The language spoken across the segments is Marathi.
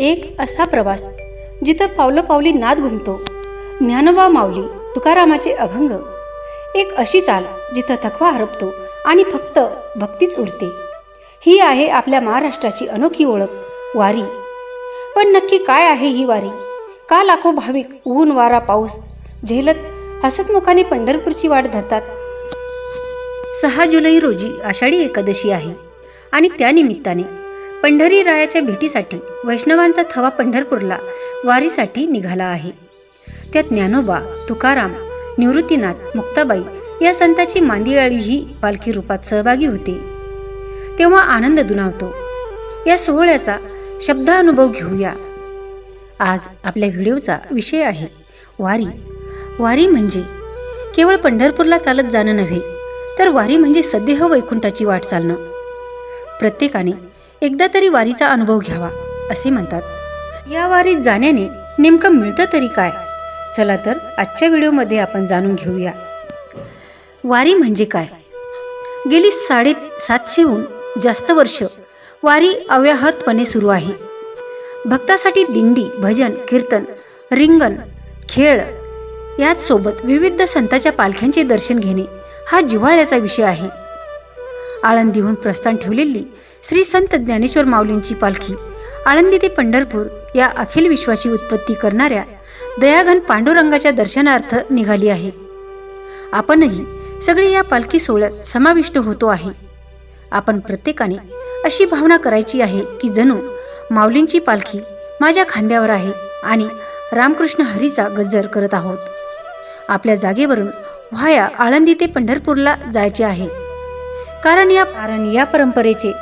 एक असा प्रवास जिथं पावलं पावली नाद घुमतो. ज्ञानवा माऊली तुकारामाचे अभंग. एक अशी चाल जिथं थकवा हरपतो आणि फक्त भक्तीच उरते. ही आहे आपल्या महाराष्ट्राची अनोखी ओळख वारी. पण नक्की काय आहे ही वारी? का लाखो भाविक ऊन वारा पाऊस झेलत हसतमुखाने पंढरपूरची वाट धरतात? सहा जुलै रोजी आषाढी एकादशी आहे आणि त्यानिमित्ताने पंढरी रायाच्या भेटीसाठी वैष्णवांचा थवा पंढरपूरला वारीसाठी निघाला आहे. त्यात ज्ञानोबा तुकाराम निवृत्तीनाथ मुक्ताबाई या संताची मांदियाळीही पालखी रूपात सहभागी होते. तेव्हा आनंद दुनावतो या सोहळ्याचा शब्दानुभव घेऊया. आज आपल्या व्हिडिओचा विषय आहे वारी. वारी म्हणजे केवळ पंढरपूरला चालत जाणं नव्हे तर वारी म्हणजे सदेह वैकुंठाची वाट चालणं. प्रत्येकाने एकदा तरी वारीचा अनुभव घ्यावा असे म्हणतात. या वारीत जाण्याने नेमकं मिळतं तरी काय? चला तर आजच्या व्हिडिओमध्ये आपण जाणून घेऊया. वारी म्हणजे काय? गेली साडे सातशेहून जास्त वर्ष वारी अव्याहतपणे सुरू आहे. भक्तासाठी दिंडी भजन कीर्तन रिंगण खेळ याचसोबत विविध संतांच्या पालख्यांचे दर्शन घेणे हा जिव्हाळ्याचा विषय आहे. आळंदीहून प्रस्थान ठेवलेली श्री संत ज्ञानेश्वर माऊलींची पालखी आळंदी ते पंढरपूर या अखिल विश्वाची उत्पत्ती करणाऱ्या दयाघन पांडुरंगाच्या दर्शनार्थ निघाली आहे. आपणही सगळे या पालखी सोहळ्यात समाविष्ट होतो आहे. आपण प्रत्येकाने अशी भावना करायची आहे की जणू माऊलींची पालखी माझ्या खांद्यावर आहे आणि रामकृष्ण हरीचा गजर करत आहोत. आपल्या जागेवरून व्हाया आळंदी ते पंढरपूरला जायचे आहे. कारण या कारण या परंपरेचे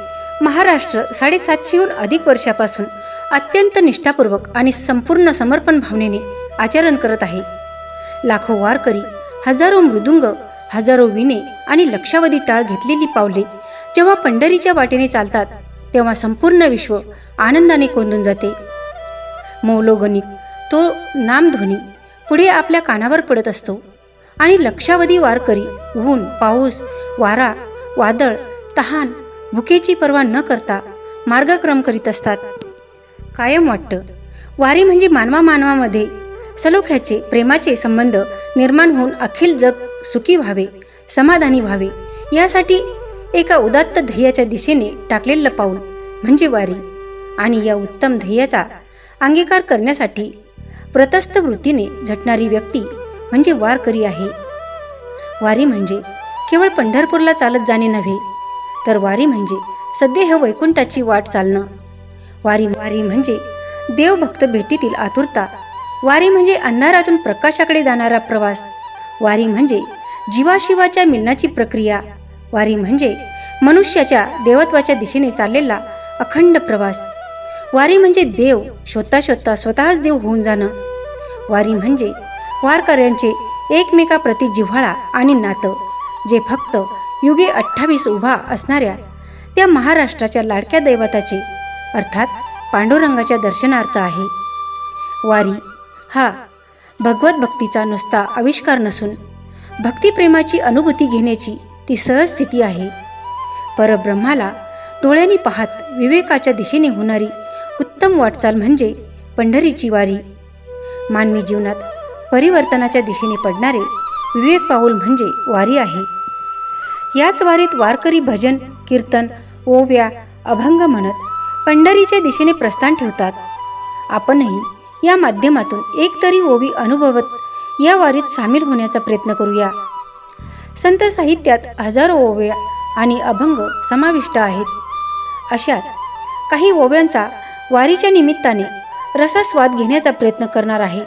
महाराष्ट्र साडेसातशेहून अधिक वर्षापासून अत्यंत निष्ठापूर्वक आणि संपूर्ण समर्पण भावनेने आचरण करत आहे. लाखो वारकरी हजारो मृदुंग हजारो विणे आणि लक्षावधी टाळ घेतलेली पावले जेव्हा पंढरीच्या वाटेने चालतात तेव्हा संपूर्ण विश्व आनंदाने कोंदून जाते. मौलोगणिक तो नामध्वनी पुढे आपल्या कानावर पडत असतो आणि लक्षावधी वारकरी ऊन पाऊस वारा वादळ तहान भुकेची पर्वा न करता मार्गक्रम करीत असतात. कायम वाटतं वारी म्हणजे मानवा मानवामध्ये सलोख्याचे प्रेमाचे संबंध निर्माण होऊन अखिल जग सुखी व्हावे समाधानी व्हावे यासाठी एका उदात्त ध्येयाच्या दिशेने टाकलेलं पाऊल म्हणजे वारी. आणि या उत्तम ध्येयाचा अंगीकार करण्यासाठी प्रतस्थ वृत्तीने झटणारी व्यक्ती म्हणजे वारकरी आहे. वारी म्हणजे केवळ पंढरपूरला चालत जाणे नव्हे तर वारी म्हणजे सदेह वैकुंठाची वाट चालणं. वारी वारी म्हणजे देवभक्त भेटीतील आतुरता. वारी म्हणजे अंधारातून प्रकाशाकडे जाणारा प्रवास. वारी म्हणजे जीवाशिवाच्या मिलनाची प्रक्रिया. वारी म्हणजे मनुष्याच्या देवत्वाच्या दिशेने चाललेला अखंड प्रवास. वारी म्हणजे देव शोधता शोधता स्वतःच देव होऊन जाणं. वारी म्हणजे वारकऱ्यांचे एकमेकाप्रती जिव्हाळा आणि नातं जे फक्त युगे अठ्ठावीस उभा असणाऱ्या त्या महाराष्ट्राच्या लाडक्या दैवताचे अर्थात पांडुरंगाच्या दर्शनार्थ आहे. वारी हा भगवत भक्तीचा नुसता आविष्कार नसून भक्तिप्रेमाची अनुभूती घेण्याची ती सहज स्थिती आहे. परब्रह्माला डोळ्यांनी पाहत विवेकाच्या दिशेने होणारी उत्तम वाटचाल म्हणजे पंढरीची वारी. मानवी जीवनात परिवर्तनाच्या दिशेने पडणारे विवेक पाऊल म्हणजे वारी आहे. याच वारीत वारकरी भजन कीर्तन ओव्या अभंग म्हणत पंढरीच्या दिशेने प्रस्थान ठेवतात. आपणही या माध्यमातून एक तरी ओवी अनुभवत या वारीत सामील होण्याचा प्रयत्न करूया. संत साहित्यात हजारो ओव्या आणि अभंग समाविष्ट आहेत. अशाच काही ओव्यांचा वारीच्या निमित्ताने रसास्वाद घेण्याचा प्रयत्न करणार आहे.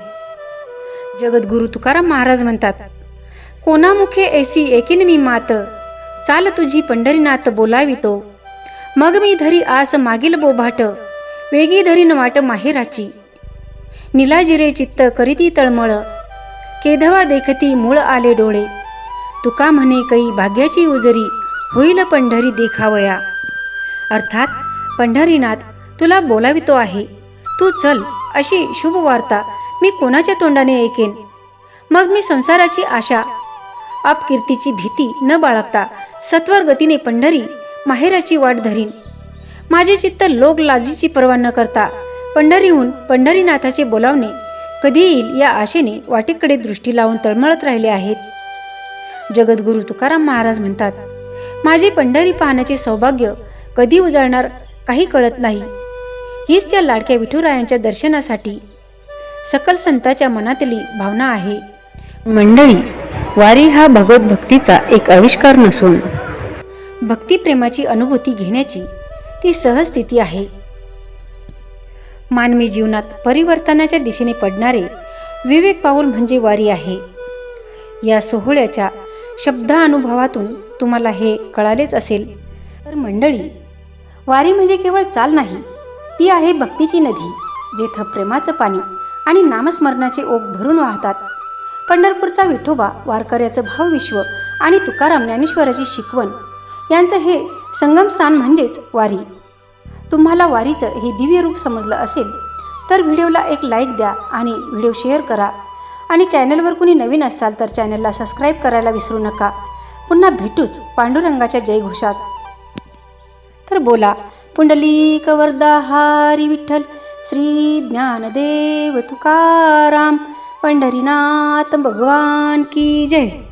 जगद्गुरु तुकाराम महाराज म्हणतात कोणामुखे ऐसी एकीन मी मात चाल तुझी पंढरीनाथ बोलावितो. मग मी धरी आस मागील बोभाट वेगी धरीन वाट माहेराची. निलाजिरे चित्त करीती तळमळ केधवा देखती मूळ आले डोळे. तुका म्हणे काही भाग्याची उजरी होईल पंढरी देखावया. अर्थात पंढरीनाथ तुला बोलावितो आहे. तू चल अशी शुभ वार्ता मी कोणाच्या तोंडाने ऐकेन? मग मी संसाराची आशा अपकीर्तीची भीती न बाळगता सत्वर गतीने पंढरी माहेराची वाट धरीन. माझे चित्त लोक लाजीची पर्वा न करता पंढरीहून पंढरीनाथाचे बोलावणे कधी येईल या आशेने वाटेकडे दृष्टी लावून तळमळत राहिले आहेत. जगद्गुरू तुकाराम महाराज म्हणतात माझे पंढरी पाहण्याचे सौभाग्य कधी उजळणार काही कळत नाही. हीच त्या लाडक्या विठुरायांच्या दर्शनासाठी सकल संताच्या मनातली भावना आहे. मंडळी वारी हा भगवत भक्तीचा एक आविष्कार नसून भक्तिप्रेमाची अनुभूती घेण्याची ती सहज स्थिती आहे. मानवी जीवनात परिवर्तनाच्या दिशेने पडणारे विवेक पाऊल म्हणजे वारी आहे. या सोहळ्याच्या शब्दानुभवातून तुम्हाला हे कळालेच असेल. तर मंडळी वारी म्हणजे केवळ चाल नाही ती आहे भक्तीची नदी जेथं प्रेमाचं पाणी आणि नामस्मरणाचे ओघ भरून वाहतात. पंढरपूरचा विठोबा वारकऱ्याचं भावविश्व आणि तुकाराम ज्ञानेश्वराची शिकवण यांचं हे संगमस्थान म्हणजेच वारी. तुम्हाला वारीचं हे दिव्य रूप समजलं असेल तर व्हिडिओला एक लाईक द्या आणि व्हिडिओ शेअर करा. आणि चॅनलवर कुणी नवीन असाल तर चॅनलला सबस्क्राईब करायला विसरू नका. पुन्हा भेटूच पांडुरंगाच्या जयघोषात. तर बोला पुंडलिक वरदा हारी विठ्ठल श्री ज्ञानदेव तुकाराम पंढरीनाथ भगवान की जय.